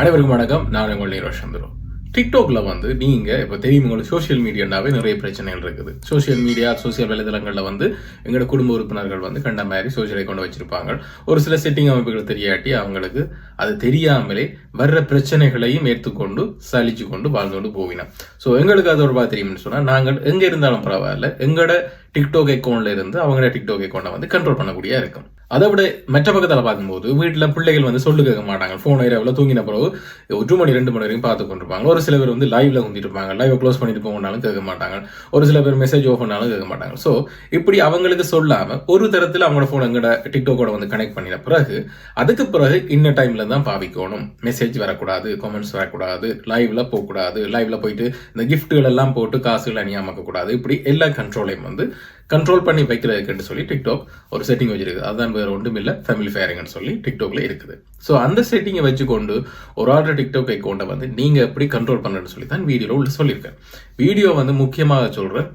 அனைவருக்கும் வணக்கம். நான் உங்கள் நீரோ சந்திரோ. டிக்டாக்ல வந்து நீங்க இப்போ தெரியும் உங்களுக்கு சோஷியல் மீடியானாவே நிறைய பிரச்சனைகள் இருக்குது. சோஷியல் மீடியா சோஷியல் வலைதளங்கள்ல வந்து எங்களோட குடும்ப உறுப்பினர்கள் வந்து கண்ட மாதிரி சோஷியலை கொண்டு வச்சிருப்பாங்க. ஒரு சில செட்டிங் அமைப்புகள் தெரியாட்டி அவங்களுக்கு அது தெரியாமலே வர்ற பிரச்சனைகளையும் ஏற்றுக்கொண்டு சலிச்சு கொண்டு வாழ்ந்து கொண்டு போவினோம். ஸோ எங்களுக்கு அது ஒரு தெரியும்னு சொன்னா நாங்கள் எங்க இருந்தாலும் பரவாயில்ல. எங்களோட டிக்டாக் அக்கௌண்ட்ல இருந்து அவங்களோட டிக்டாக் அக்கௌண்ட்டை வந்து கண்ட்ரோல் பண்ணக்கூடிய இருக்கும். அதை விட மற்ற பக்கத்தில் பார்க்கும்போது வீட்டில் பிள்ளைகள் வந்து சொல்லு கேட்க மாட்டாங்க. ஃபோன் இரவில் தூங்கின பிறகு ஒரு மணி ரெண்டு மணி வரைக்கும் பார்த்து கொண்டிருப்பாங்க. ஒரு சில பேர் வந்து லைவ்ல குந்திட்டு இருப்பாங்க. லைவ் க்ளோஸ் பண்ணிட்டு போகணும்னாலும் கேட்க மாட்டாங்க. ஒரு சில பேர் மெசேஜ் ஓஃப் பண்ணாலும் கேட்க மாட்டாங்க. ஸோ இப்படி அவங்களுக்கு சொல்லாம ஒரு தரத்தில் அவங்களோட ஃபோன் எங்கட டிக்டாக்கோட வந்து கனெக்ட் பண்ணின பிறகு அதுக்கு பிறகு இன்ன டைம்ல தான் பாவிக்கணும். மெசேஜ் வரக்கூடாது கமெண்ட்ஸ் வரக்கூடாது லைவ்ல போகக்கூடாது லைவ்ல போயிட்டு இந்த கிஃப்ட்டுகள் எல்லாம் போட்டு காசுகள் அணியாமக்க கூடாது. இப்படி எல்லா கண்ட்ரோலையும் வந்து கண்ட்ரோல் பண்ணி வைக்கிறதுக்குன்னு சொல்லி டிக்டாக் ஒரு செட்டிங் வச்சிருக்குது. அதுதான் வேறு ஒன்றும் இல்லை ஃபேமிலி ஃபேரிங்னு சொல்லி டிக்டாக்ல இருக்குது. ஸோ அந்த செட்டிங்கை வச்சுக்கொண்டு ஒரு ஆர்டர் டிக்டாக் அக்கௌண்ட்டை வந்து நீங்க எப்படி கண்ட்ரோல் பண்ணுறேன்னு சொல்லி தான் வீடியோவில் உள்ள சொல்லியிருக்கேன். வீடியோ வந்து முக்கியமாக சொல்றேன்.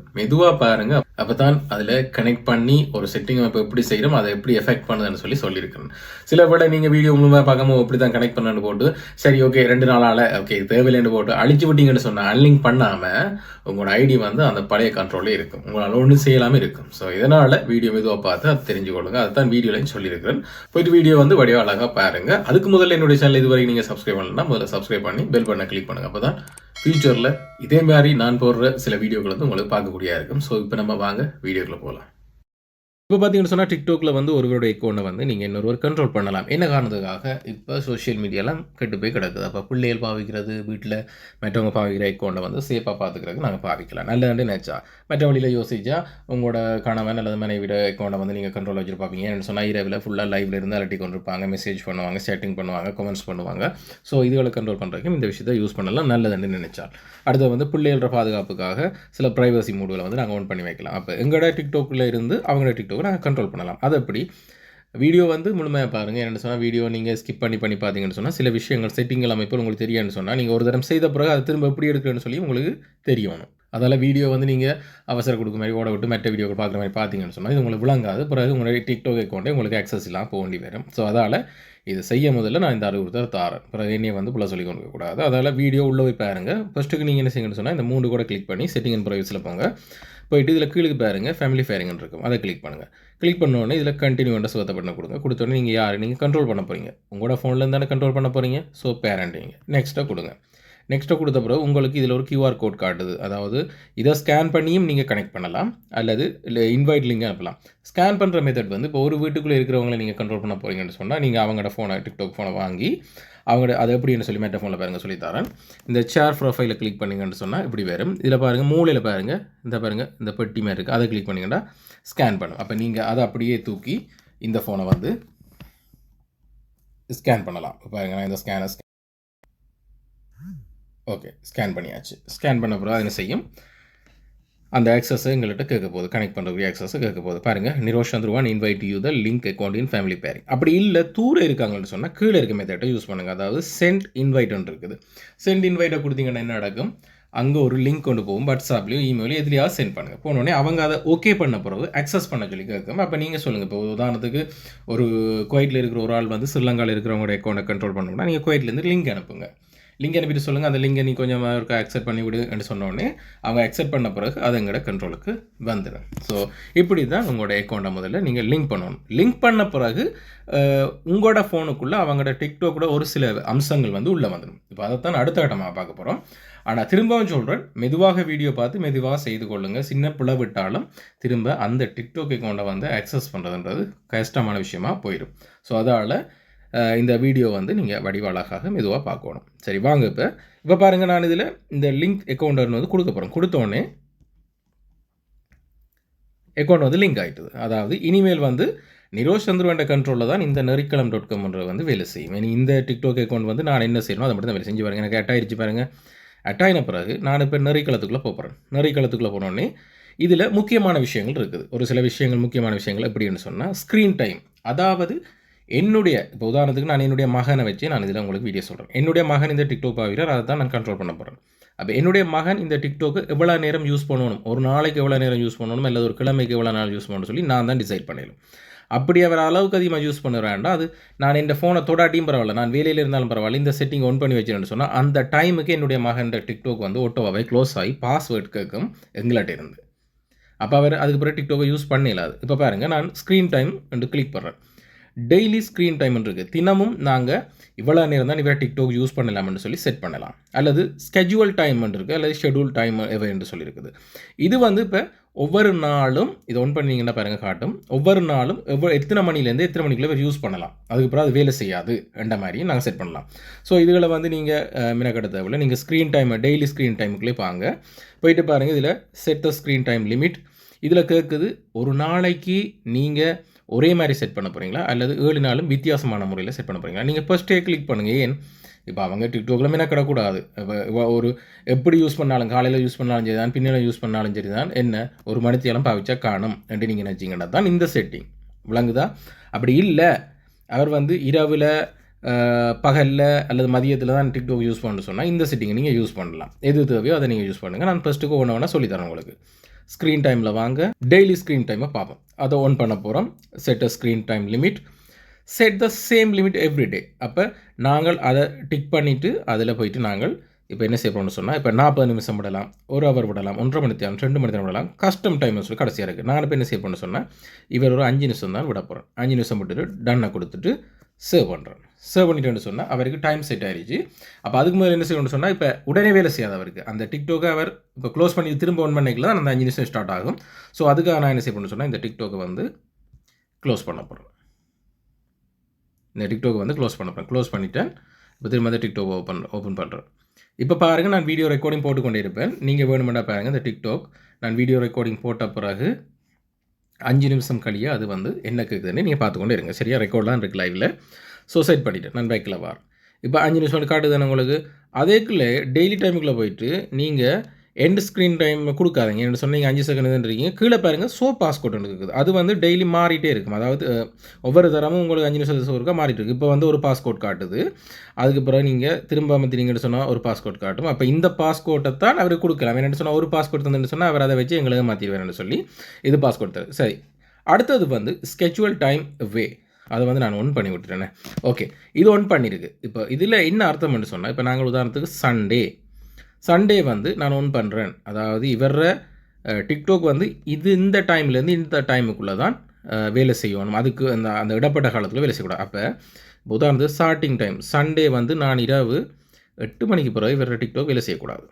பாருங்கள் அப்போ தான் அதில் கனெக்ட் பண்ணி ஒரு செட்டிங் இப்போ எப்படி செய்கிறோம் அதை எப்படி எஃபெக்ட் பண்ணுதுன்னு சொல்லி சொல்லியிருக்கேன் சில விட நீங்கள் வீடியோ முழுமையாக பார்க்காம இப்படி தான் கனெக்ட் பண்ணுன்னு போட்டு சரி ஓகே ரெண்டு நாளால் ஓகே தேவையில்லைன்னு போட்டு அழிச்சு விட்டீங்கன்னு சொன்னால் அன்லிங்க் பண்ணாமல் உங்களோட ஐடி வந்து அந்த பழைய கண்ட்ரோலே இருக்கும். உங்களால் ஒன்றும் செய்யலாமே இருக்கும். ஸோ இதனால் வீடியோ மெதுவாக பார்த்து அதை தெரிஞ்சுக்கொள்ளுங்க. அதுதான் வீடியோலையும் சொல்லியிருக்கிறேன். போயிட்டு வீடியோ வந்து வடிவ அழகாக பாருங்கள் அதுக்கு முதல்ல என்னுடைய சேனல் இதுவரைக்கும் நீங்கள் சப்ஸ்கிரைப் பண்ணலாம் முதல்ல சப்ஸ்கிரைப் பண்ணி பெல் பட்டனை கிளிக் பண்ணுங்க. அப்பதான் ஃபியூச்சரில் இதே மாதிரி நான் போடுற சில வீடியோக்கள் வந்து உங்களுக்கு பார்க்கக்கூடியா இருக்கும். ஸோ இப்போ நம்ம வாங்க வீடியோக்குள்ளே போகலாம். இப்போ பார்த்தீங்கன்னு சொன்னால் டிக்டாக்ல வந்து ஒருவருடைய அக்கௌண்ட்டை வந்து நீங்கள் இன்னொருவர் கண்ட்ரோல் பண்ணலாம். என்ன காரணத்துக்காக? இப்போ சோஷியல் மீடியாலாம் கெட்டு போய் கிடக்குது. அப்போ பிள்ளைகள் பாவிக்கிறது வீட்டில் மற்றவங்க பாவிக்கிற அக்கௌண்ட்டை வந்து சேஃபாக பார்த்துக்கிறதுக்கு நாங்கள் பாவிக்கலாம். நல்லதுன்னு நினச்சா மற்ற வழியில் யோசிச்சா உங்களோட கணவன் அல்லது மனைவியோட அக்கௌண்ட்டை வந்து நீங்கள் கண்ட்ரோல் வச்சுருப்பாங்க ஏன்னு சொன்னால் இரவில் ஃபுல்லாக லைவ்ல இருந்து அலட்டி கொண்டிருப்பாங்க. மெசேஜ் பண்ணுவாங்க சேட்டிங் பண்ணுவாங்க கமெண்ட்ஸ் பண்ணுவாங்க. ஸோ இதுகளை கண்ட்ரோல் பண்ணுறதுக்கு இந்த விஷயத்தை யூஸ் பண்ணலாம். நல்லதுன்னு நினச்சா அடுத்து வந்து பிள்ளைகளோட பாதுகாப்புக்காக சில ப்ரைவசி மூடுகளை வந்து நாங்கள் ஆன் பண்ணி வைக்கலாம். அப்போ எங்களோட டிக்டாக்ல இருந்து அவங்களோட டிக்டாக் நாங்கள் கண்ட்ரோல் பண்ணலாம். அது எப்படி? வீடியோ வந்து முழுமையாக பாருங்கள் என்ன சொன்னால் வீடியோ நீங்கள் ஸ்கிப் பண்ணி பண்ணி பார்த்தீங்கன்னு சொன்னால் சில விஷயங்கள் செட்டிங்கள் அமைப்பு உங்களுக்கு தெரியாதுன்னு சொன்னால் நீங்கள் ஒரு தரம் செய்த பிறகு அதை திரும்ப எப்படி எடுக்கணும்னு சொல்லி உங்களுக்கு தெரியணும் அதால் வீடியோ வந்து நீங்கள் அவசர கொடுக்க மாதிரி ஓட விட்டு மற்ற வீடியோக்கள் பார்க்குற மாதிரி பார்த்தீங்கன்னு சொன்னால் இது உங்களுக்கு விளங்காது. பிறகு உங்களுடைய டிக்டாக் அக்கௌண்ட்டே உங்களுக்கு ஆக்சஸ் இல்லாமல் போக வேண்டி வரும். ஸோ அதால் இது செய்ய முதல்ல நான் இந்த அறிவுறுத்தல் தாரேன் பிறகு என்னையை வந்து புள்ள சொல்லி கொண்டு கூடாது. அதால் வீடியோ உள்ளே போய் பாருங்க. ஃபஸ்ட்டுக்கு நீங்கள் என்ன செய்யணும்னு சொன்னால் இந்த மூணு கூட கிளிக் பண்ணி செட்டிங் அண்ட் ப்ரைவஸில் போங்க. போயிட்டு இதில் கீழே பாருங்கள் ஃபேமிலி ஃபேரிங்னு இருக்கும். அதை கிளிக் பண்ணுங்கள் கிளிக் பண்ண உடனே இதில் கண்டினியூ சுகத்தை பண்ண கொடுங்க. கொடுத்தோடனே நீங்கள் யார்? நீங்கள் கண்ட்ரோல் பண்ண போகிறீங்க உங்களோட ஃபோன்லேருந்து தானே கண்ட்ரோல் பண்ண போகிறீங்க ஸோ பேரண்டிங்க நெக்ஸ்ட்டாக கொடுங்க. நெக்ஸ்ட்டு கொடுத்த பிறகு உங்களுக்கு இதில் ஒரு கியூஆர் கோட் காட்டுது. அதாவது இதை ஸ்கேன் பண்ணியும் நீங்கள் கனெக்ட் பண்ணலாம். அல்லது இல்லை இன்வைட் லிங்க் அனுப்பலாம். ஸ்கேன் பண்ணுற மெத்தட் வந்து இப்போ ஒரு வீட்டுக்குள்ளே இருக்கிறவங்களை நீங்கள் கண்ட்ரோல் பண்ண போகிறீங்கன்னு சொன்னால் நீங்கள் அவங்களோட ஃபோனை டிக்டாக் ஃபோனை வாங்கி அவங்களோட எப்படி எப்படின்னு சொல்லி மெட்ட ஃபோனில் பாருங்கள் சொல்லித்தரேன். இந்த சேர் ப்ரொஃபைலை கிளிக் பண்ணிங்கன்னு சொன்னால் இப்படி வரும். இதில் பாருங்கள் மூலையில் பாருங்கள் இந்த பாருங்கள் இந்த பெட்டி மாதிரி இருக்குது அதை கிளிக் பண்ணிங்கன்னா ஸ்கேன் பண்ணும். அப்போ நீங்கள் அதை அப்படியே தூக்கி இந்த ஃபோனை வந்து ஸ்கேன் பண்ணலாம். பாருங்கள் நான் இந்த ஸ்கேனை ஓகே ஸ்கேன் பண்ணியாச்சு. ஸ்கேன் பண்ண பிறகு என்ன செய்யும்? அந்த ஆக்சஸ் எங்கள்கிட்ட கேட்க போகுது. கனெக்ட் பண்ணுறது ஆக்சஸை கேட்க போகுது. பாருங்கள் Nirosh Chandravan invite you the link account in family pairing அப்படி இல்லை தூரம் இருக்காங்கன்னு சொன்னால் கீழே இருக்க மெத்தட்டை யூஸ் பண்ணுங்கள் அதாவது சென்ட் இன்வைட்னு இருக்குது. சென்ட் இன்வைட்டை கொடுத்தீங்கன்னா என்ன நடக்கும்? அங்கே ஒரு லிங்க் கொண்டு போகும். வாட்ஸ்அப்லேயும் இமெயிலையும் எதுலையாவது சென்ட் பண்ணுங்கள் போனோடனே அவங்க அதை ஓகே பண்ண பிறகு அக்சஸ் பண்ண சொல்லி கேட்கும். அப்போ நீங்கள் சொல்லுங்கள் இப்போ உதாரணத்துக்கு ஒரு குவைட்டில் இருக்கிற ஒரு ஆள் வந்து ஸ்ரீலங்காவில் இருக்கிறவங்களுடைய அக்கௌண்ட்டை கண்ட்ரோல் பண்ணோம்னா நீங்கள் குவைட்லேருந்து லிங்க் அனுப்புங்க. லிங்க் அனுப்பிட்டு சொல்லுங்கள் அந்த லிங்கை நீ கொஞ்சம் இருக்க அக்செப்ட் பண்ணி விடுன்னு சொன்னோடனே அவங்க அக்செப்ட் பண்ண பிறகு அது எங்களோட கண்ட்ரோலுக்கு வந்துடும் ஸோ இப்படி தான் உங்களோட அக்கௌண்ட்டை முதல்ல நீங்கள் லிங்க் பண்ணணும். லிங்க் பண்ண பிறகு உங்களோட ஃபோனுக்குள்ளே அவங்களோட டிக்டாக்கோட ஒரு சில அம்சங்கள் வந்து உள்ளே வந்துடும் இப்போ அதைத்தான் அடுத்த கட்டமாக பார்க்க போகிறோம் ஆனால் திரும்பவும் சொல்கிறேன் மெதுவாக வீடியோ பார்த்து மெதுவாக செய்து கொள்ளுங்கள் சின்ன பிளவிட்டாலும் திரும்ப அந்த டிக்டாக் அக்கௌண்ட்டை வந்து அக்சஸ் பண்ணுறதுன்றது கஷ்டமான விஷயமா போயிடும் ஸோ அதால் இந்த வீடியோ வந்து நீங்கள் வடிவாளாக மெதுவாக பார்க்கணும். சரி வாங்க இப்போ. இப்போ பாருங்கள் நான் இதில் இந்த லிங்க் அக்கௌண்ட்னு வந்து கொடுக்க போகிறேன் கொடுத்தோடனே அக்கௌண்ட் வந்து லிங்க் ஆகிட்டுது அதாவது இனிமேல் வந்து நிரோஷ் சந்துருவண்ட கண்ட்ரோலில் தான் இந்த நெறிக்களம் டாட் காம்ன்ற வந்து வேலை செய்யும். இனி இந்த டிக்டாக் அக்கௌண்ட் வந்து நான் என்ன செய்யணும் அதை மட்டும் தான் வேலை செஞ்சு பாருங்கள் எனக்கு அட்டாயிருச்சு பாருங்கள் அட்டாயின பிறகு நான் இப்போ நெறிக்களத்துக்குள்ளே போகிறேன் நெறிக்களத்துக்குள்ளே போனோடனே இதில் முக்கியமான விஷயங்கள் இருக்குது. ஒரு சில விஷயங்கள் முக்கியமான விஷயங்கள் எப்படின்னு சொன்னால் ஸ்க்ரீன் டைம் அதாவது என்னுடைய இப்போ உதாரணத்துக்கு நான் என்னுடைய மகனை வச்சு நான் இதில் உங்களுக்கு வீடியோ சொல்கிறேன் என்னுடைய மகன் இந்த டிக்டாக் பாவிக்கிறார் அதை தான் நான் கண்ட்ரோல் பண்ண போகிறேன் அப்போ என்னுடைய மகன் இந்த டிக்டாக்கு எவ்வளோ நேரம் யூஸ் பண்ணணும்? ஒரு நாளைக்கு எவ்வளோ நேரம் யூஸ் பண்ணணும்? அல்லது ஒரு கிழமைக்கு எவ்வளோ நாள் யூஸ் பண்ணணும் சொல்லி நான் தான் டிசைட் பண்ணிடணும். அப்படி அவர் அளவுக்கு அதிகமாக யூஸ் பண்ணுறாண்டா அது நான் இந்த ஃபோனை தொடாட்டியும் பரவாயில்ல. நான் வேலையில் இருந்தாலும் பரவாயில்ல. இந்த செட்டிங் ஒன் பண்ணி வச்சுன்னு சொன்னால் அந்த டைமுக்கு என்னுடைய மகன் டிக்டாக் வந்து ஓட்டோவாவே க்ளோஸ் ஆகி பாஸ்வேர்ட் கேட்கும் எங்கள்கிட்ட இருந்து. அப்போ அவர் அதுக்கு பிறகு டிக்டாக்கை யூஸ் பண்ணிடலாது இப்போ பாருங்கள் நான் ஸ்க்ரீன் டைம் ரெண்டு கிளிக் பண்ணுறேன் டெய்லி ஸ்க்ரீன் டைம் இருக்குது தினமும் நாங்கள் இவ்வளோ நேரம் தான் இவர் டிக்டாக் யூஸ் பண்ணலாம்னு சொல்லி செட் பண்ணலாம். அல்லது ஸ்கெட்யூல் டைம் இருக்குது அல்லது ஷெடியூல் டைம் என்று சொல்லியிருக்குது. இது வந்து இப்போ ஒவ்வொரு நாளும் இதை ஒன் பண்ணிங்கன்னா பாருங்கள் காட்டும். ஒவ்வொரு நாளும் எவ்வளோ எத்தனை மணிலேருந்து எத்தனை மணிக்குள்ளே யூஸ் பண்ணலாம். அதுக்கப்புறம் அது வேலை செய்யாது என்ற மாதிரி நாங்கள் செட் பண்ணலாம். ஸோ இதுகளை வந்து நீங்கள் மினக்கட்ட தேவையில்ல நீங்கள் ஸ்க்ரீன் டைம் டெய்லி ஸ்க்ரீன் டைமுக்குள்ளே பாங்க போயிட்டு பாருங்கள் இதில் set the screen time limit இதில் கேட்குது ஒரு நாளைக்கு நீங்கள் ஒரே மாதிரி செட் பண்ண போகிறீங்களா அல்லது ஏழு நாளும் வித்தியாசமான முறையில் செட் பண்ண போகிறீங்களா நீங்கள் ஃபஸ்ட்டே கிளிக் பண்ணுங்கள் ஏன்? இப்போ அவங்க டிக்டாக்ல மெனக்கிடக்கூடாது இப்போ ஒரு எப்படி யூஸ் பண்ணாலும் காலையில் யூஸ் பண்ணாலும் சரி தான் பின்னால் யூஸ் பண்ணாலும் சரி தான் என்ன? ஒரு மணித்தியாலம் பாவிச்சா காணும் என்று நீங்கள் நினச்சிங்கன்னா தான் இந்த செட்டிங் விளங்குதா? அப்படி இல்லை. அவர் வந்து இரவில் பகலில் அல்லது மதியத்தில் தான் டிக்டாக் யூஸ் பண்ண சொன்னால் இந்த செட்டிங்கை நீங்கள் யூஸ் பண்ணலாம். எது தேவையோ அதை நீங்கள் யூஸ் பண்ணுங்கள் நான் ஃபஸ்ட்டுக்கு ஒன்று வேணால் சொல்லித்தரேன் உங்களுக்கு. ஸ்க்ரீன் டைமில் வாங்க. டெய்லி ஸ்க்ரீன் டைமை பார்ப்போம். அதை ஒன் பண்ண போகிறோம் set a screen time limit set the same limit everyday அப்போ நாங்கள் அதை டிக் பண்ணிவிட்டு அதில் போயிட்டு நாங்கள் இப்போ என்ன செய்யப்போம்னு சொன்னால் இப்போ நாற்பது நிமிஷம் விடலாம் ஒரு ஹவர் விடலாம் ஒன்றரை மணி நேரம் ரெண்டு மணி நேரம் விடலாம் கஸ்டம் டைம் சொல்லி கடைசியாக இருக்குது நான் இப்போ என்ன செய்யப்போம்னு சொன்னால் இவர் ஒரு அஞ்சு நிமிஷம் தான் விட போகிறேன் அஞ்சு நிமிஷம் விட்டுட்டு டன்னை கொடுத்துட்டு சேவ் பண்ணுறேன் சேவ் பண்ணிட்டேன்னு சொன்னால் அவருக்கு டைம் செட் ஆயிடுச்சு அப்போ அதுக்கு மேலே என்ன செய்யணும்னு சொன்னால் இப்போ உடனே வேலை செய்யாது அவருக்கு. அந்த டிக்டோக்கை அவர் இப்போ க்ளோஸ் பண்ணி திரும்ப ஒன் பண்ணிக்கல அந்த அஞ்சு நிமிஷம் ஸ்டார்ட் ஆகும். ஸோ அதுக்காக நான் என்ன செய்யணும்னு சொன்னால் இந்த டிக்டோக்கை வந்து க்ளோஸ் பண்ண போகிறேன் இந்த டிக்டோக்கை வந்து க்ளோஸ் பண்ண போகிறேன் க்ளோஸ் பண்ணிவிட்டேன் இப்போ திரும்ப அந்த டிக்டோக் ஓப்பன் ஓப்பன் பண்ணுறேன் இப்போ பாருங்கள் நான் வீடியோ ரெக்கார்டிங் போட்டுக்கொண்டே இருப்பேன். நீங்கள் வேணுமெண்டா பாருங்கள் இந்த டிக்டாக் நான் வீடியோ ரெக்கார்டிங் போட்ட பிறகு அஞ்சு நிமிஷம் கழிய அது வந்து என்ன கேட்குதுன்னு நீங்கள் பார்த்துக்கொண்டே இருங்க. சரியாக ரெக்கார்ட்லாம் இருக்குது லைவில் சூசைட் பண்ணிவிட்டு நான் பைக்கில் வார் இப்போ அஞ்சு நிமிஷம் காட்டுதானே உங்களுக்கு? அதேக்குள்ளே டெய்லி டைமுக்குள்ளே போயிட்டு நீங்கள் எண்ட் ஸ்க்ரீன் டைம் கொடுக்காதீங்க. என்ன சொன்னீங்க? அஞ்சு செகண்ட் இருக்கீங்க கீழே பாருங்கள் சோ பாஸ் ஒன்று இருக்குது. அது வந்து டெய்லி மாறிட்டே இருக்கும். அதாவது ஒவ்வொரு தரமும் உங்களுக்கு அஞ்சு நிமிஷம் ஒருக்கா மாறிட்டு இருக்கு. இப்போ வந்து ஒரு பாஸ்கோட் காட்டுது. அதுக்கு பிறகு நீங்கள் திரும்ப அமர்த்தினீங்கன்னு சொன்னால் ஒரு பாஸ்கோட் காட்டும். அப்போ இந்த பாஸ்கோட்டை தான் அவருக்கு கொடுக்கலாம். என்ன சொன்னால் ஒரு பாஸ்கோட் தந்துன்னு சொன்னால் அவர் அதை வச்சு எங்களுக்கு மாற்றிடுவேன் சொல்லி இது பாஸ்கோட் தரு சரி. அடுத்தது வந்து ஸ்கெச்சுவல் டைம் வே அதை வந்து நான் ஒன் பண்ணி விட்டுறேனே ஓகே இது ஒன் பண்ணியிருக்கு இப்போ இதில் என்ன அர்த்தம்னு சொன்னால் இப்போ நாங்கள் உதாரணத்துக்கு சண்டே சண்டே வந்து நான் ஒன் பண்ணுறேன் அதாவது இவர டிக்டாக் வந்து இது இந்த டைம்லேருந்து இந்த டைமுக்குள்ளே தான் வேலை செய்யணும். அதுக்கு அந்த அந்த இடப்பட்ட காலத்தில் வேலை செய்யக்கூடாது. அப்போ உதாரணத்துக்கு ஸ்டார்டிங் டைம் சண்டே வந்து நான் இரவு எட்டு மணிக்கு பிறகு இவர டிக்டாக் வேலை செய்யக்கூடாது.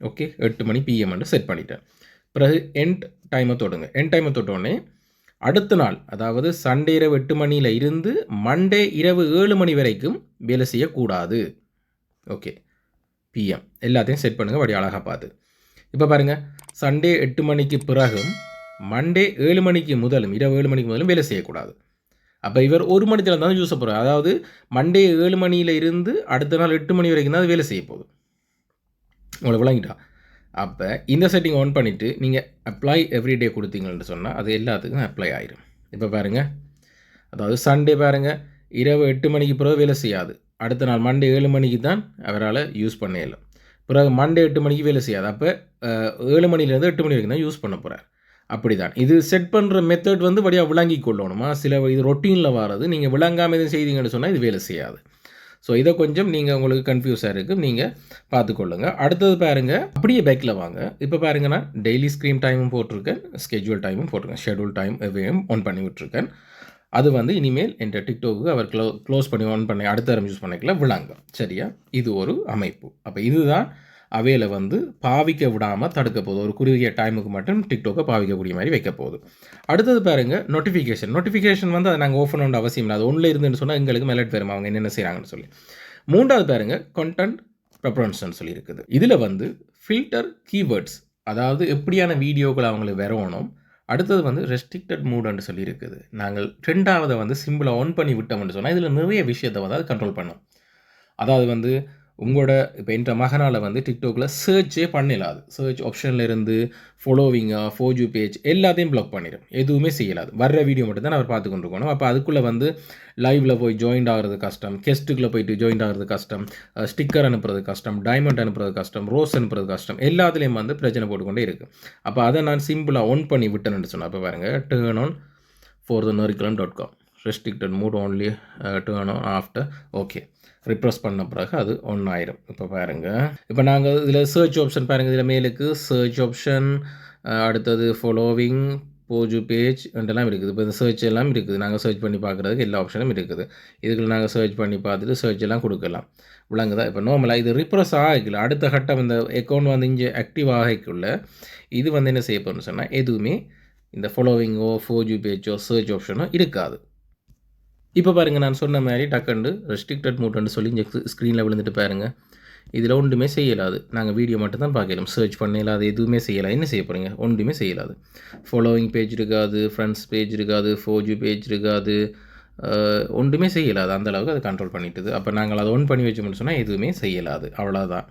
ஓகே எட்டு மணி பிஎம்னு செட் பண்ணிட்டேன். பிறகு எண்ட் டைமை தொடுங்க. எண்ட் டைமை தொட்டோடனே அடுத்த நாள் அதாவது சண்டே இரவு எட்டு மணியில் இருந்து மண்டே இரவு ஏழு மணி வரைக்கும் வேலை செய்யக்கூடாது. ஓகே பிஎம் எல்லாத்தையும் செட் பண்ணுங்கள் வடி அழகாக பார்த்து. இப்போ பாருங்கள் சண்டே எட்டு மணிக்கு பிறகும் மண்டே ஏழு மணிக்கு முதலும் இரவு ஏழு மணிக்கு முதலும் வேலை செய்யக்கூடாது. அப்போ இவர் ஒரு மணி நேரம் தான் யூஸ் போகிறார் அதாவது மண்டே ஏழு மணியில் இருந்து அடுத்த நாள் எட்டு மணி வரைக்கும் தான் வேலை செய்ய போகுது. உங்களை விளங்கிட்டா? அப்போ இந்த செட்டிங் ஆன் பண்ணிவிட்டு நீங்கள் அப்ளை எவ்ரிடே கொடுத்தீங்கன்னு சொன்னால் அது எல்லாத்துக்கும் அப்ளை ஆயிரும். இப்போ பாருங்கள் அதாவது சண்டே பாருங்கள் இரவு எட்டு மணிக்கு பிறகு வேலை செய்யாது. அடுத்த நாள் மண்டே ஏழு மணிக்கு தான் அவரால் யூஸ் பண்ண இயலும். பிறகு மண்டே எட்டு மணிக்கு வேலை செய்யாது. அப்போ ஏழு மணிலேருந்து எட்டு மணி வரைக்கும் தான் யூஸ் பண்ண போகிறார் அப்படி தான் இது செட் பண்ணுற மெத்தட் வந்து வழியாக விளங்கி கொள்ளணுமா? சில இது ரொட்டீனில் வர்றது நீங்கள் விளங்காமல் எதுவும் செய்தீங்கன்னு சொன்னால் இது வேலை செய்யாது. ஸோ இதை கொஞ்சம் நீங்கள் உங்களுக்கு கன்ஃபியூஸாக இருக்கும் நீங்கள் பார்த்துக்கொள்ளுங்கள் அடுத்தது பாருங்கள் அப்படியே பேக்கில் வாங்க. இப்போ பாருங்கன்னா டெய்லி ஸ்க்ரீன் டைமும் போட்டிருக்கேன். ஸ்கெட்யூல் டைமும் போட்டிருக்கேன். ஷெடியூல் டைம் எவையும் ஒன் பண்ணி விட்டுருக்கேன். அது வந்து இனிமேல் என்ற டிக்டோக்கு அவர் க்ளோ க்ளோஸ் பண்ணி ஆன் பண்ணி அடுத்த தரம் யூஸ் பண்ணிக்கல விளங்கும். சரியா? இது ஒரு அமைப்பு. அப்போ இதுதான் அவையில் வந்து பாவிக்க விடாமல் தடுக்க போகுது. ஒரு குறுகிய டைமுக்கு மட்டும் டிக்டோக்கை பாவிக்கக்கூடிய மாதிரி வைக்க போகுது. அடுத்தது பாருங்கள் நோட்டிஃபிகேஷன் நோட்டிஃபிகேஷன் வந்து அதை நாங்கள் ஓப்பன் பண்ண அவசியம் இல்லை. அது ஒன்றில் இருந்துன்னு சொன்னால் எங்களுக்கு மெலட் வரும் அவங்க என்னென்ன செய்கிறாங்கன்னு சொல்லி. மூன்றாவது பாருங்கள் கண்டென்ட் ப்ரெஃபரன்ஸ்னு சொல்லி இருக்குது இதில் வந்து ஃபில்டர் கீவேர்ட்ஸ் அதாவது எப்படியான வீடியோக்கள் அவங்களுக்கு வரணும் அடுத்தது வந்து ரெஸ்ட்ரிக்டட் மூடுன்னு சொல்லி இருக்குது நாங்கள் ரெண்டாவதை வந்து சிம்பிளாக ஆன் பண்ணி விட்டோம்னு சொன்னால் இதில் நிறைய விஷயத்தை வந்து அது கண்ட்ரோல் பண்ணும். அதாவது வந்து உங்களோட இப்போ என்ற மகனால் வந்து டிக்டாக்ல சர்ச்சே பண்ணிடலாது சர்ச் ஆப்ஷனில் இருந்து ஃபாலோவிங்காக ஃபோஜு பேஜ் எல்லாத்தையும் பிளாக் பண்ணிடும் எதுவுமே செய்யலாது வர்ற வீடியோ மட்டும் தான் அவர் பார்த்து கொண்டு இருக்கணும் அப்போ அதுக்குள்ளே வந்து லைவில் போய் ஜாயின்ட் ஆகிறது கஷ்டம். கெஸ்ட்டுக்குள்ளே போயிட்டு ஜாயின்ட் ஆகிறது கஷ்டம். ஸ்டிக்கர் அனுப்புறது கஷ்டம். டைமண்ட் அனுப்புறது கஷ்டம். ரோஸ் அனுப்புறது கஷ்டம். எல்லாத்துலேயும் வந்து பிரச்சனை போட்டுக்கொண்டே இருக்குது அப்போ அதை நான் சிம்பிளாக ஒன் பண்ணி விட்டேன்னு சொன்னேன் அப்போ பாருங்கள் turn on for the Narikkulam dot com restricted mode only turn on after okay refresh பண்ண பிறகு அது ஒன் ஆயிரும் இப்போ பாருங்கள் இப்போ நாங்கள் இதில் சர்ச் ஆப்ஷன் பாருங்கள் இதில் மேலுக்கு சர்ச் ஆப்ஷன் அடுத்தது ஃபாலோவிங் போஜு பேஜ் எல்லாம் இருக்குது. இப்போ இந்த சர்ச் எல்லாம் இருக்குது. நாங்கள் சர்ச் பண்ணி பார்க்குறதுக்கு எல்லா ஆப்ஷனும் இருக்குது. இதுக்குள்ள நாங்கள் சர்ச் பண்ணி பார்த்துட்டு சர்ச் எல்லாம் கொடுக்கலாம். விளங்குதா? இப்போ நார்மலாக இது ரிப்ரெஸ் ஆகிக்கல அடுத்த கட்டம் இந்த அக்கௌண்ட் வந்து இங்கே ஆக்டிவ் ஆகிக்குள்ள இது வந்து என்ன செய்ய போகிறோம்னு சொன்னால் எதுவுமே இந்த ஃபாலோவிங்கோ ஃபோஜு பேஜோ சர்ச் ஆப்ஷனோ இருக்காது. இப்போ பாருங்கள் நான் சொன்ன மாதிரி டக்குண்டு ரெஸ்ட்ரிக்டட் மூட்டுன்னு சொல்லி இங்கே ஸ்க்ரீனில் விழுந்துட்டு பாருங்கள் இதில் ஒன்றுமே செய்யலாது. நாங்கள் வீடியோ மட்டும் தான் பார்க்கலாம் சர்ச் பண்ணலாம் அது எதுவுமே செய்யலாம் என்ன செய்ய போகிறீங்க ஒன்றுமே செய்யலாது. ஃபாலோவிங் பேஜ் இருக்காது ஃப்ரெண்ட்ஸ் பேஜ் இருக்காது ஃபோஜு பேஜ் இருக்காது ஒன்றுமே செய்யலாது. அந்த அளவுக்கு அது கண்ட்ரோல் பண்ணிட்டுது. அப்போ நாங்கள் அதை ஒன் பண்ணி வச்சோம்னு சொன்னால் எதுவுமே செய்யலாது. அவ்வளோதான்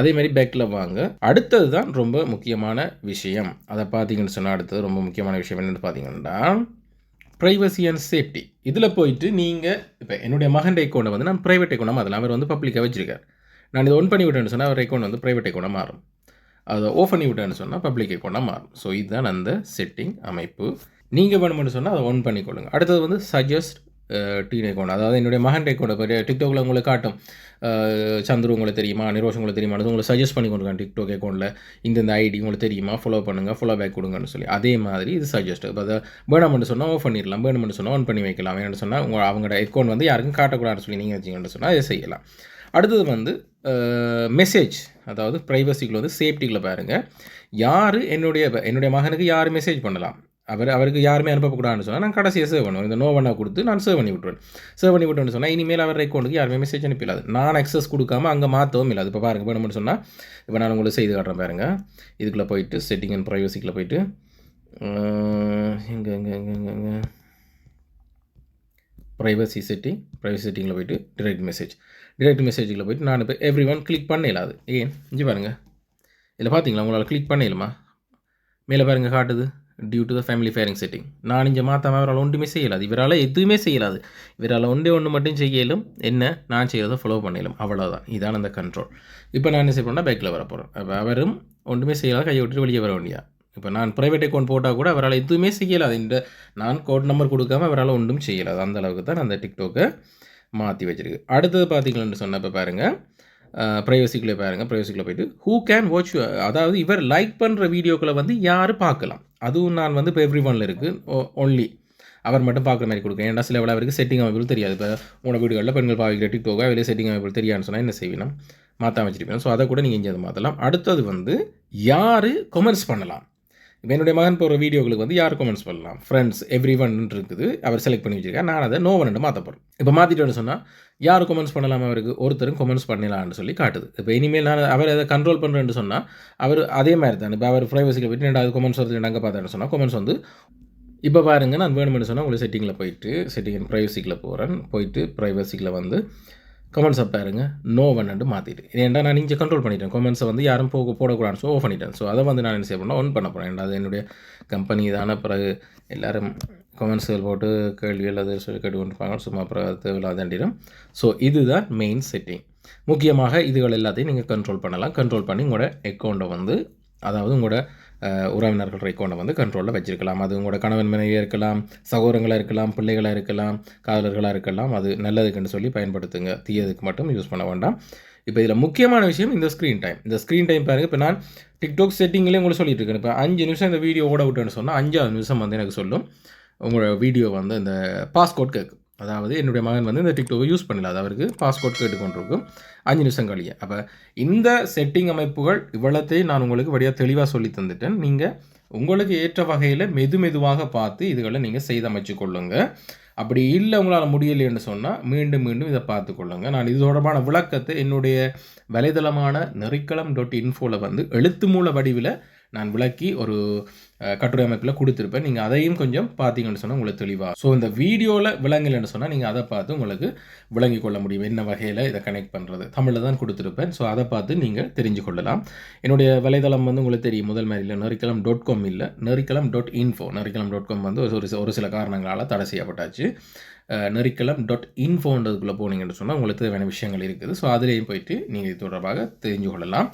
அதே மாதிரி பேக்கில் வாங்க. அடுத்தது தான் ரொம்ப முக்கியமான விஷயம். அதை பார்த்தீங்கன்னு சொன்னால் அடுத்தது ரொம்ப முக்கியமான விஷயம் என்னென்னு பார்த்தீங்கன்னா ப்ரைவசி அண்ட் சேஃப்டி இதில் போயிட்டு நீங்கள் இப்போ என்னுடைய மகன் அக்கௌண்ட்டை வந்து நான் ப்ரைவேட் அக்கௌண்ட் அதெல்லாம் அவர் வந்து பப்ளிக்காக வச்சிருக்கார். நான் இதை ஒன் பண்ணி விட்டேன்னு சொன்னால் அவர் அக்கௌண்ட் வந்து ப்ரைவேட் அக்கௌண்ட்டாக மாறும். அதை ஓஃப் பண்ணி விட்டேன்னு சொன்னால் பப்ளிக் அக்கௌண்ட்டாக மாறும். ஸோ இதுதான் அந்த செட்டிங் அமைப்பு. நீங்கள் வேணுமென்னு சொன்னால் அதை ஒன் பண்ணிக்கொள்ளுங்க. அடுத்தது வந்து சஜஸ்ட் டீன் அக்கௌண்ட் அதாவது என்னுடைய மகன் அக்கௌண்ட் இப்போ டிக்டாக்ல உங்களுக்கு காட்டும். சந்துரு உங்களுக்கு தெரியுமா நிரோஷ் உங்களுக்கு தெரியுமா அது உங்களுக்கு சஜஸ்ட் பண்ணி கொடுங்க டிக்டாக் அக்கௌண்ட்டில் இந்த ஐடி உங்களுக்கு தெரியுமா ஃபாலோ பண்ணுங்கள் ஃபாலோ பேக் கொடுங்கன்னு சொல்லி. அதே மாதிரி இது சஜஸ்ட் இப்போ அதை வேணும்னு சொன்னால் ஆஃப் பண்ணிடலாம் வேணும்னு சொன்னால் ஆன் பண்ணி வைக்கலாம். வேணும்னு சொன்னால் உங்கள் அவங்களோட அக்கௌண்ட் வந்து யாருக்கும் காட்டக்கூடாதுன்னு சொல்லி நீங்கள் வச்சிங்கன்னு சொன்னால் அதை செய்யலாம். அடுத்தது வந்து மெசேஜ் அதாவது ப்ரைவசிக்குள்ள வந்து சேஃப்டிக்குள்ளே பாருங்கள் யார் என்னுடைய என்னுடைய மகனுக்கு யார் மெசேஜ் பண்ணலாம்? அவர் அவருக்கு யாருமே அனுப்பக்கூடாதுன்னு சொன்னால் நான் கடைசியாக சேவ் பண்ணுவேன். இந்த நோவனை கொடுத்து நான் சேவ் பண்ணி விட்டுருவேன். சேவ் பண்ணி விட்டேன்னு சொன்னால் இனிமேல் அவர் அக்கௌண்ட்டுக்கு யாருமே மெசேஜ் அனுப்பிடாது நான் அக்சஸ் கொடுக்காம அங்கே மாற்றவும் இல்லை. இப்போ பாருங்கள் வேணும்னு சொன்னால் இப்போ நான் உங்களுக்கு செய்து காட்டுறேன் பாருங்க. இதுக்குள்ளே போயிட்டு செட்டிங் அண்ட் ப்ரைவசிக்குள்ளே போயிட்டு எங்கே எங்கே எங்கே எங்கே எங்கே? ப்ரைவசி செட்டிங் ப்ரைவசி செட்டிங்கில் போயிட்டு டிரெக்ட் மெசேஜ் டிரெக்ட் மெசேஜில் போயிட்டு நான் இப்போ எவ்ரி ஒன் கிளிக் பண்ண இல்லாது ஏன்? இஞ்சி பாருங்கள் இதில் பார்த்தீங்களா உங்களால் கிளிக் பண்ணலுமா மேலே பாருங்க காட்டுது. Due to the family pairing setting நான் இங்கே மாற்றாம அவரால் ஒன்றுமே செய்யலாது இவரால் எதுவுமே செய்யலாது இவரால் ஒன்றே ஒன்று மட்டும் செய்யலும் என்ன நான் செய்கிறத ஃபாலோ பண்ணலும் அவ்வளோதான் இதான் அந்த கண்ட்ரோல் இப்போ நான் என்ன செய்ய போனால் பேக்கில் வர போகிறேன் அப்போ அவரும் ஒன்றுமே செய்யலாம் கையை விட்டுட்டு வெளியே வர வேண்டியா இப்போ நான் ப்ரைவேட் அக்கௌண்ட் போட்டால் கூட அவரால் எதுவுமே செய்யலாது இந்த நான் கோட் நம்பர் கொடுக்காம அவரால் ஒன்றும் செய்யலாது அந்த அளவுக்கு தான் அந்த டிக்டோக்கை மாற்றி வச்சிருக்கு அடுத்தது பார்த்தீங்கன்னு சொன்னப்போ பாருங்கள் ப்ரைவசிக்குள்ளே பாருங்கள் ப்ரைவசிக்குள்ளே போயிட்டு ஹூ கேன் வாட்ச் அதாவது இவர் லைக் பண்ணுற வீடியோக்களை வந்து யார் பார்க்கலாம்? அதுவும் நான் வந்து இப்போ எவ்ரி ஒன்ல இருக்குது ஒன்லி அவர் மட்டும் பார்க்குற மாதிரி கொடுக்கும் ஏன்டா சில வேலை அவருக்கு செட்டிங் அமைப்புகள் தெரியாது. இப்போ உங்களோட வீடுகளில் பெண்கள் பாவிக்கிற டிக்டோக்கா வெளியே செட்டிங் அமைப்புகள் தெரியாதுன்னு சொன்னால் என்ன செய்யணும் மாற்ற வச்சிருப்பேன் ஸோ அதை கூட நீங்கள் இங்கே மாற்றலாம் அடுத்தது வந்து யார் கொமெண்ட்ஸ் பண்ணலாம்? இப்போ என்னுடைய மகன் போகிற வீடியோகளுக்கு வந்து யார் கமெண்ட்ஸ் பண்ணலாம்? ஃப்ரெண்ட்ஸ் எவ்ரி ஒன் இருக்குது. அவர் செலக்ட் பண்ணி வச்சிருக்கேன் நான் அதை நோ ஒன்று மாற்ற போகிறேன் இப்போ மாற்றிட்டோன்னு சொன்னால் யார் கமெண்ட்ஸ் பண்ணலாம் அவருக்கு? ஒருத்தரும் கமெண்ட்ஸ் பண்ணலாம்னு சொல்லி காட்டுது. இப்போ இனிமேல் நான் அவர் அதை கண்ட்ரோல் பண்ணுறேன்னு சொன்னால் அவர் அதே மாதிரி தான் இப்போ அவர் ப்ரைவசியில் போயிட்டு ரெண்டாவது கமெண்ட்ஸ் வருது நாங்கள் பார்த்தேன்னு சொன்னால் கமெண்ட்ஸ் வந்து இப்போ பாருங்க நான் வேணும்னு சொன்னால் உங்களுக்கு செட்டிங்கில் போயிட்டு செட்டிங் ப்ரைவசிக்கில் போகிறேன் போயிட்டு ப்ரைவசிக்கில் வந்து கமெண்ட்ஸை பாருங்க. நோ வன்னு மாற்றிட்டு ஏன்டா நான் இங்கே கண்ட்ரோல் பண்ணிட்டேன்? கமெண்ட்ஸை வந்து யாரும் போக போடக்கூடாதுன்னு ஸோ ஆஃப் பண்ணிட்டேன். ஸோ அதை வந்து நான் என்ன செய்ய பண்ணால் ஒன் பண்ண போகிறேன் அது என்னுடைய கம்பெனி தானே பிறகு எல்லோரும் கமெண்ட்ஸ்கள் போட்டு கேள்விகள் அது சொல்லி கேட்டுக்கொண்டிருப்பாங்க சும்மா அப்புறம் தேவையில்லாதண்டிடும் ஸோ இதுதான் மெயின் செட்டிங் முக்கியமாக இதுகள் எல்லாத்தையும் நீங்கள் கண்ட்ரோல் பண்ணலாம். கண்ட்ரோல் பண்ணி உங்களோட அக்கௌண்ட்டை வந்து அதாவது உங்களோட உறவினர்கள் கொண்டு வந்து கண்ட்ரோலில் வச்சிருக்கலாம். அது உங்களோட கணவன் மனைவியாக இருக்கலாம் சகோதரங்களாக இருக்கலாம் பிள்ளைகளாக இருக்கலாம் காதலர்களாக இருக்கலாம். அது நல்லதுக்குன்னு சொல்லி பயன்படுத்துங்க. தீயதுக்கு மட்டும் யூஸ் பண்ண வேண்டாம். இப்போ இதில் முக்கியமான விஷயம் இந்த ஸ்க்ரீன் டைம் இந்த ஸ்க்ரீன் டைம் பாருங்க இப்போ நான் டிக்டாக் செட்டிங்லேயே உங்களுக்கு சொல்லிட்டு இருக்கேன். இப்போ அஞ்சு நிமிஷம் இந்த வீடியோ ஓட விட்டேன்னு சொன்னால் அஞ்சாவது நிமிஷம் வந்து எனக்கு சொல்லும். உங்களோட வீடியோ வந்து இந்த பாஸ்கோட் கேட்கும் அதாவது என்னுடைய மகன் வந்து இந்த டிக்டாக்கை யூஸ் பண்ணல. அது அவருக்கு பாஸ்போர்ட் கேட்டுக்கொண்டிருக்கும். அஞ்சு நிமிஷம் கழிய. அப்போ இந்த செட்டிங் அமைப்புகள் இவ்வளத்தையும் நான் உங்களுக்கு வழியாக தெளிவாக சொல்லி தந்துட்டேன். நீங்கள் உங்களுக்கு ஏற்ற வகையில் மெது மெதுவாக பார்த்து இதுகளை நீங்கள் செய்தமைச்சு கொள்ளுங்கள் அப்படி இல்லை உங்களால் முடியலைன்னு சொன்னால் மீண்டும் மீண்டும் இதை பார்த்துக்கொள்ளுங்க நான் இது தொடர்பான விளக்கத்தை என்னுடைய வலைதளமான நெறிக்களம் டாட் இன்ஃபோவில் வந்து எழுத்து மூல வடிவில் நான் விளக்கி ஒரு கட்டுரை அமைப்பில் கொடுத்துருப்பேன். நீங்கள் அதையும் கொஞ்சம் பார்த்தீங்கன்னு சொன்னால் உங்களுக்கு தெளிவாக ஸோ இந்த வீடியோவில் விளங்கலைன்னு சொன்னால் நீங்கள் அதை பார்த்து உங்களுக்கு விளங்கி கொள்ள முடியும். என்ன வகையில் இதை கனெக்ட் பண்ணுறது தமிழில் தான் கொடுத்துருப்பேன். ஸோ அதை பார்த்து நீங்கள் தெரிஞ்சு கொள்ளலாம். என்னுடைய வலைதளம் வந்து உங்களுக்கு தெரியும். முதல் மாதிரியில் நெறிக்கலம் டாட் காம் இல்லை Nerikkalam dot info Nerikkalam dot com வந்து ஒரு ஒரு சில காரணங்களால் தடை செய்யப்பட்டாச்சு. அஹ், டாட் இன்ஃபோன்றதுக்குள்ளே போனீங்கன்னு சொன்னால் உங்களுக்கு தேவையான விஷயங்கள் இருக்குது. ஸோ அதுலேயும் போயிட்டு நீங்கள் இது தொடர்பாக தெரிஞ்சு கொள்ளலாம்.